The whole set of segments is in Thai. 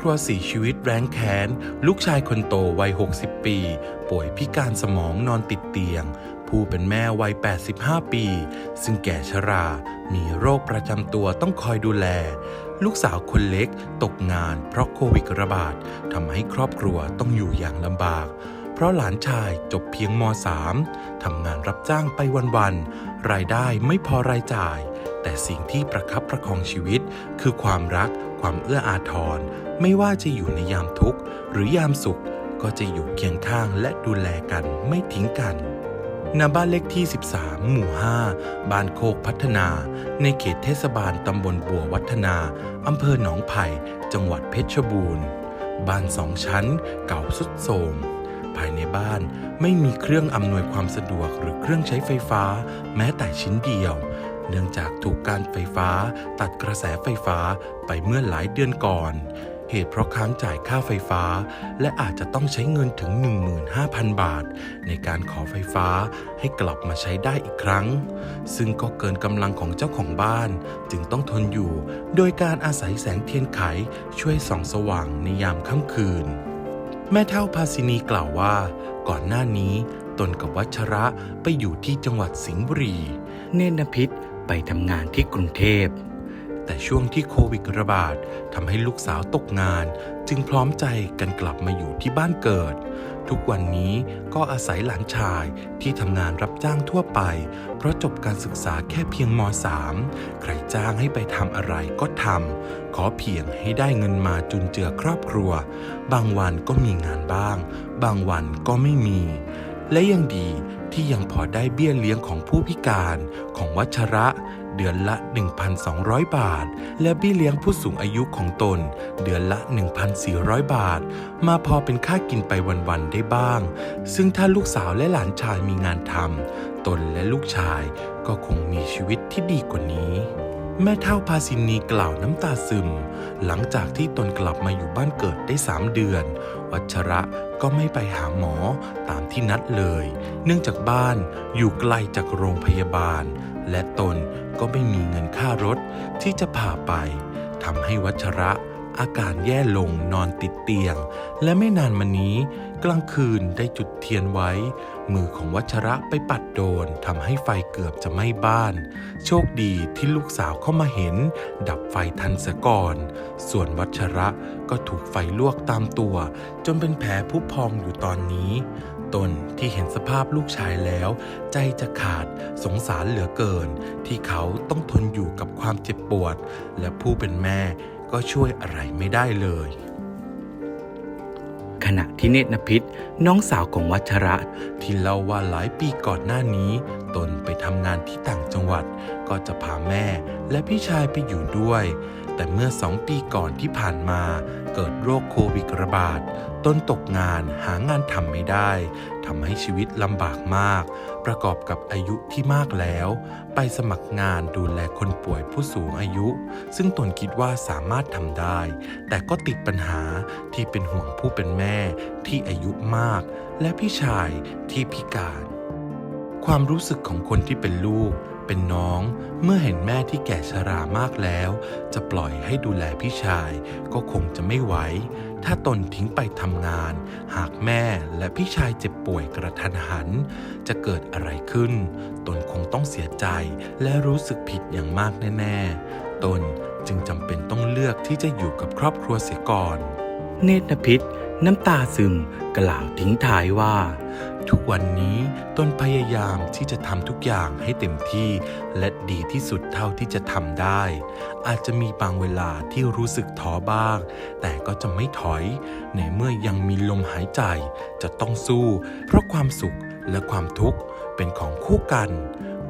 ครัวสีชีวิตแร้งแค้น ลูกชายคนโตวัย 60 ปี ป่วยพิการสมองนอนติดเตียง ผู้เป็นแม่วัย 85 ปี ซึ่งแก่ชรา มีโรคประจำตัวต้องคอยดูแล ลูกสาวคนเล็กตกงานเพราะโควิดระบาดทำให้ครอบครัวต้องอยู่อย่างลำบาก เพราะหลานชายจบเพียงม .3 ทำงานรับจ้างไปวันๆรายได้ไม่พอรายจ่าย แต่สิ่งที่ประคับประคองชีวิต คือความรัก ความเอื้ออาทร ไม่ว่าจะอยู่ในยามทุกข์ หรือยามสุข ก็จะอยู่เคียงข้างและดูแลกันไม่ทิ้งกันณบ้านเลขที่ 13 หมู่ 5 บ้านโคกพัฒนา ในเขตเทศบาลตำบลบัววัฒนา อำเภอหนองไผ่ จังหวัดเพชรบูรณ์ บ้านสองชั้น เก่าสุดโทรมภายในบ้านไม่มีเครื่องอำนวยความสะดวกหรือเครื่องใช้ไฟฟ้า แม้แต่ชิ้นเดียว เนื่องจากถูกการไฟฟ้า ตัดกระแสไฟฟ้าไปเมื่อหลายเดือนก่อน เหตุเพราะค้างจ่ายค่าไฟฟ้า และอาจจะต้องใช้เงินถึง 15,000 บาท ในการขอไฟฟ้าให้กลับมาใช้ได้อีกครั้ง ซึ่งก็เกินกำลังของเจ้าของบ้าน จึงต้องทนอยู่ โดยการอาศัยแสงเทียนไขช่วยส่องสว่างในยามค่ำคืน แม่เท่าภาสินีกล่าวว่า ก่อนหน้านี้ตนกับวัชระไปอยู่ที่จังหวัดสิงห์บุรี เนตรพิษ ไปทำงานที่กรุงเทพ แต่ช่วงที่โควิดระบาดทำให้ลูกสาวตกงาน จึงพร้อมใจกันกลับมาอยู่ที่บ้านเกิด ทุกวันนี้ก็อาศัยหลานชายที่ทำงานรับจ้างทั่วไป เพราะจบการศึกษาแค่เพียงม .3 ใครจ้างให้ไปทำอะไรก็ทำขอเพียงให้ได้เงินมาจุนเจือครอบครัว บางวันก็มีงานบ้าง บางวันก็ไม่มี และยังดี ที่ยังพอได้เบี้ยเลี้ยงของผู้พิการของวัชระ เดือนละ 1,200 บาท และเบี้ยเลี้ยงผู้สูงอายุของตน เดือนละ 1,400 บาท มาพอเป็นค่ากินไปวันๆได้บ้าง ซึ่งถ้าลูกสาวและหลานชายมีงานทำตนและลูกชายก็คงมีชีวิตที่ดีกว่านี้แม่เท่าพาสินีกล่าวน้ำตาซึม หลังจากที่ตนกลับมาอยู่บ้านเกิดได้สามเดือน วัชระก็ไม่ไปหาหมอ ที่นัดเลย เนื่องจากบ้านอยู่ไกลจากโรงพยาบาล และตนก็ไม่มีเงินค่ารถที่จะพาไปทำให้วัชระอาการแย่ลงนอนติดเตียง และไม่นานมานี้ กลางคืนได้จุดเทียนไว้ มือของวัชระไปปัดโดนทำให้ไฟเกือบจะไหม้บ้าน โชคดีที่ลูกสาวเข้ามาเห็น ดับไฟทันเสียก่อน ส่วนวัชระก็ถูกไฟลวกตามตัว จนเป็นแผลผุพองอยู่ตอนนี้ ตนที่เห็นสภาพลูกชายแล้ว ใจจะขาดสงสารเหลือเกิน ที่เขาต้องทนอยู่กับความเจ็บปวด และผู้เป็นแม่ก็ช่วยอะไรไม่ได้เลย ขณะที่เนตรพิษน้องสาวของวัชระ ที่เล่าว่าหลายปีก่อนหน้านี้ตนไปทำงานที่ต่างจังหวัด ก็จะพาแม่และพี่ชายไปอยู่ด้วย แต่เมื่อสองปีก่อนที่ผ่านมา เกิดโรคโควิดระบาด ตนตกงานหางานทำไม่ได้ทำให้ชีวิตลำบากมาก ประกอบกับอายุที่มากแล้ว ไปสมัครงานดูแลคนป่วยผู้สูงอายุ ซึ่งตนคิดว่าสามารถทำได้ แต่ก็ติดปัญหาที่เป็นห่วงผู้เป็นแม่ที่อายุมาก และพี่ชายที่พิการ ความรู้สึกของคนที่เป็นลูก เป็นน้อง เมื่อเห็นแม่ที่แก่ชรามากแล้ว จะปล่อยให้ดูแลพี่ชาย ก็คงจะไม่ไหว ถ้าตนทิ้งไปทำงาน หากแม่และพี่ชายเจ็บป่วยกระทันหัน จะเกิดอะไรขึ้น ตนคงต้องเสียใจและรู้สึกผิดอย่างมากแน่ ๆ ตนจึงจำเป็นต้องเลือกที่จะอยู่กับครอบครัวเสียก่อน เนตรพิษน้ำตาซึมกล่าวทิ้งท้ายว่า ทุกวันนี้ตนพยายามที่จะทำทุกอย่างให้เต็มที่และดีที่สุดเท่าที่จะทำได้ อาจจะมีบางเวลาที่รู้สึกท้อบ้าง แต่ก็จะไม่ถอย ในเมื่อยังมีลมหายใจ จะต้องสู้ เพราะความสุขและความทุกข์เป็นของคู่กัน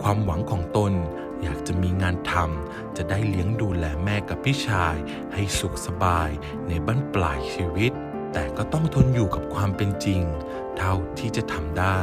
ความหวังของตนอยากจะมีงานทำจะได้เลี้ยงดูแลแม่กับพี่ชาย ให้สุขสบายในบั้นปลายชีวิต แต่ก็ต้องทนอยู่กับความเป็นจริง เท่าที่จะทำได้